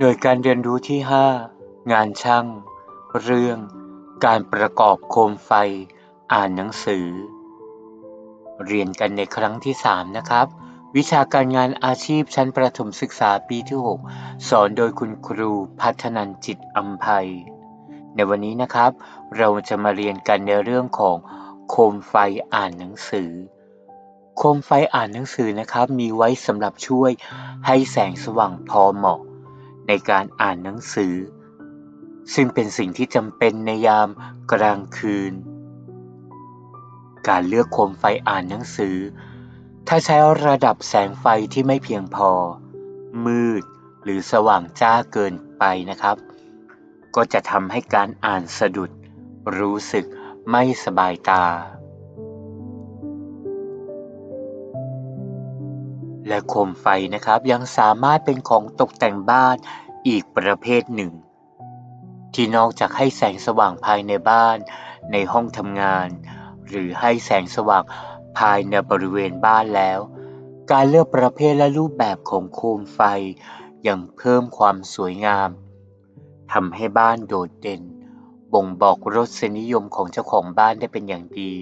โดยการเรียนรู้ที่ 5 งานช่าง เรื่อง การประกอบโคมไฟ อ่านหนังสือ เรียนกันในครั้งที่ 3 นะครับ วิชาการงานอาชีพชั้นประถมศึกษาปีที่ 6 สอนโดยคุณครูพัฒนันจิตอัมภัย ในวันนี้นะครับ เราจะมาเรียนกันในเรื่องของโคมไฟอ่านหนังสือ โคมไฟอ่านหนังสือนะครับ มีไว้สำหรับช่วยให้แสงสว่างพอเหมาะ ในการอ่านหนังสือ ซึ่งเป็นสิ่งที่จำเป็นในยามกลางคืน การเลือกโคมไฟอ่านหนังสือ ถ้าใช้ระดับแสงไฟที่ไม่เพียงพอ มืด หรือสว่างจ้าเกินไปนะครับ ก็จะทำให้การอ่านสะดุด รู้สึกไม่สบายตา และโคมไฟนะครับยังสามารถเป็นของตกแต่งบ้านอีกประเภทหนึ่ง ที่นอกจากให้แสงสว่างภายในบ้าน ในห้องทำงาน หรือให้แสงสว่าง ภายในบริเวณบ้านแล้ว การเลือกประเภทและรูปแบบของโคมไฟยังเพิ่มความสวยงามทำให้บ้านโดดเด่น บ่งบอกรสนิยมของเจ้าของบ้านได้เป็นอย่างดี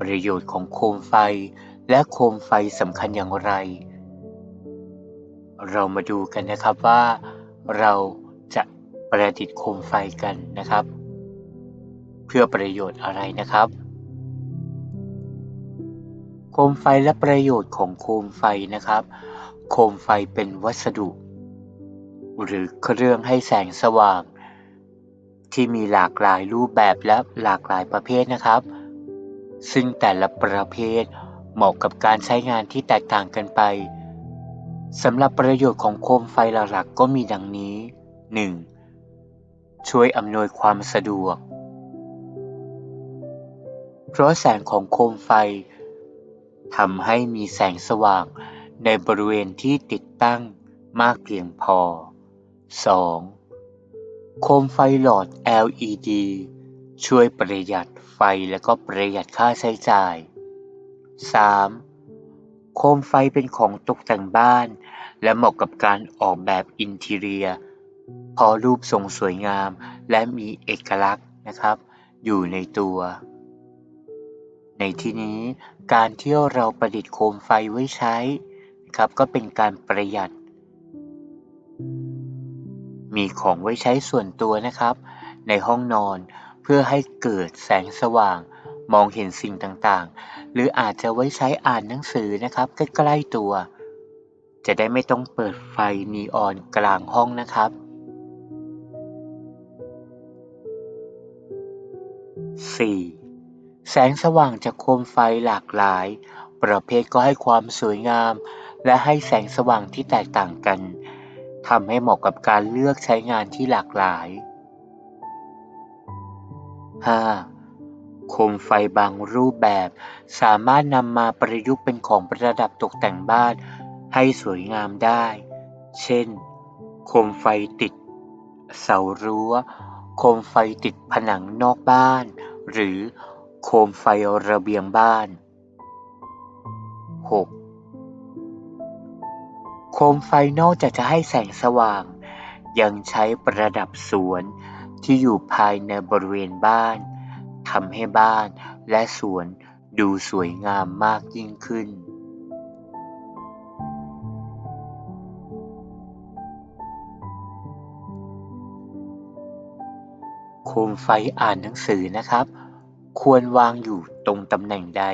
ประโยชน์ของโคมไฟและโคมไฟสำคัญอย่างไร เรามาดูกันนะครับว่าเราจะประดิษฐ์โคมไฟกันนะครับ เพื่อประโยชน์อะไรนะครับ มไฟและประโยชน์ของโคมไฟนะครับ โคมไฟเป็นวัสดุ หรือเครื่องให้แสงสว่าง ที่มีหลากหลายรูปแบบและหลากหลายประเภทนะครับ ซึ่งแต่ละประเภทเหมาะกับการใช้งานที่แตกต่างกันไปสำหรับประโยชน์ของโคมไฟหลักๆก็มีดังนี้ 1. ช่วยอำนวยความสะดวก เพราะแสงของโคมไฟ ทำให้มีแสงสว่างในบริเวณที่ติดตั้งมากเพียงพอ 2. โคมไฟหลอด LED ช่วยประหยัดไฟและก็ประหยัดค่าใช้จ่าย 3. โคมไฟเป็นของตกแต่งบ้าน และเหมาะกับการออกแบบอินทีเรียพราะรูปทรงสวยงามและมีเอกลักษณ์นะครับ อยู่ในตัว ในที่นี้ การที่เราประดิษฐ์โคมไฟไว้ใช้นะครับก็เป็นการประหยัด มีของไว้ใช้ส่วนตัวนะครับ ในห้องนอนเพื่อให้เกิดแสงสว่างมองเห็นสิ่งต่างๆ หรืออาจจะไว้ใช้อ่านหนังสือนะครับใกล้ๆตัว จะได้ไม่ต้องเปิดไฟนีออนกลางห้องนะครับ 4. แสงสว่างจากโคมไฟหลากหลาย ประเภทก็ให้ความสวยงาม และให้แสงสว่างที่แตกต่างกันทำให้เหมาะกับการเลือกใช้งานที่หลากหลาย 5. โคมไฟบางรูปแบบสามารถนำมาประยุกต์เป็นของประดับตกแต่งบ้านให้สวยงามได้ เช่น โคมไฟติด เสารั้ว โคมไฟติดผนังนอกบ้าน หรือ โคมไฟระเบียงบ้าน 6. โคมไฟนอกจากจะให้แสงสว่าง ยังใช้ประดับสวนที่อยู่ภายในบริเวณบ้านทำให้บ้านและสวนดูสวยงามมากยิ่งขึ้น โคมไฟอ่านหนังสือนะครับ ควรวางอยู่ตรงตำแหน่งใด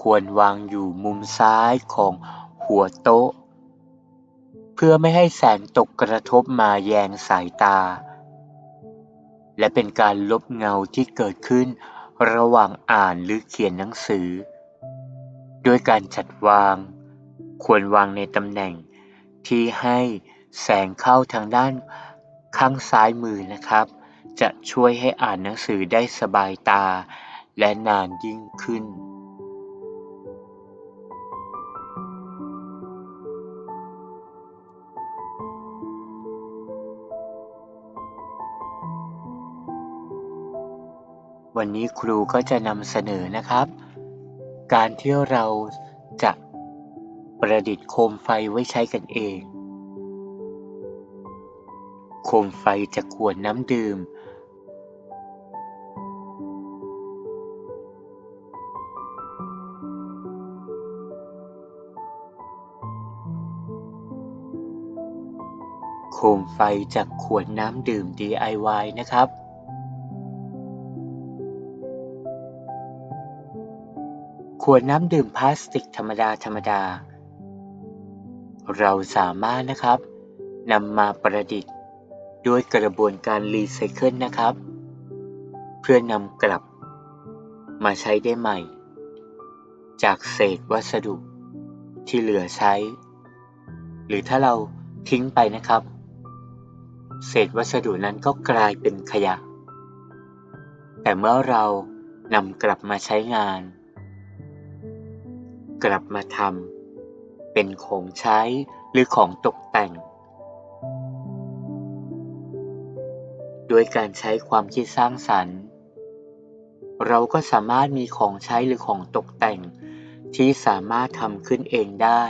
ควรวางอยู่มุมซ้ายของหัวโต๊ะ เพื่อไม่ให้แสงตกกระทบมาแยงสายตา และเป็นการลบเงาที่เกิดขึ้นระหว่างอ่านหรือเขียนหนังสือโดยการจัดวาง ควรวางในตำแหน่งที่ให้แสงเข้าทางด้านข้างซ้ายมือนะครับ จะช่วยให้อ่านหนังสือได้สบายตา และนานยิ่งขึ้น วันนี้ครูก็จะนำเสนอนะครับ การที่เราจะประดิษฐ์โคมไฟไว้ใช้กันเอง โคมไฟจะขวดน้ำดื่ม คมไฟจากขวดน้ำดื่ม DIY นะครับขวดน้ำดื่มพลาสติกธรรมดาธรรมดา เราสามารถนะครับนำมาประดิษฐ์ ด้วยกระบวนการรีไซเคิลนะครับ เพื่อนำกลับ มาใช้ได้ใหม่ จากเศษวัสดุที่เหลือใช้ หรือถ้าเราทิ้งไปนะครับ เศษวัสดุนั้นก็กลายเป็นขยะ แต่เมื่อเรานำกลับมาใช้งาน กลับมาทำเป็นของใช้หรือของตกแต่ง ด้วยการใช้ความคิดสร้างสรรค์ เราก็สามารถมีของใช้หรือของตกแต่งที่สามารถทำขึ้นเองได้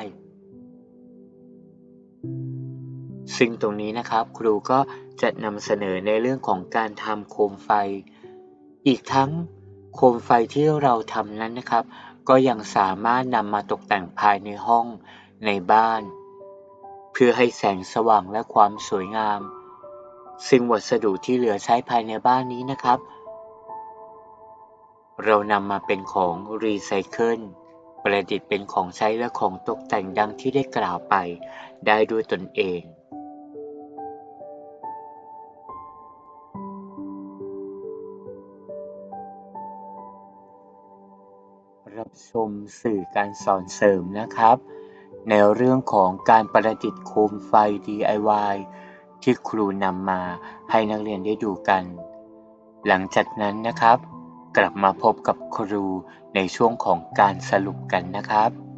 ซึ่งตรงนี้นะครับครูก็จะนำเสนอในเรื่องของการทำโคมไฟ อีกทั้งโคมไฟที่เราทำนั้นนะครับ ก็ยังสามารถนำมาตกแต่งภายในห้องในบ้าน เพื่อให้แสงสว่างและความสวยงาม ซึ่งวัสดุที่เหลือใช้ภายในบ้านนี้นะครับ เรานำมาเป็นของรีไซเคิลประดิษฐ์เป็นของใช้และของตกแต่งดังที่ได้กล่าวไปได้ด้วยตนเอง รับชมสื่อการสอนเสริมนะครับ ในเรื่องของการประดิษฐ์โคมไฟ DIY ที่ครูนำมาให้นักเรียนได้ดูกัน หลังจากนั้นนะครับ กลับมาพบกับครูในช่วงของการสรุปกันนะครับ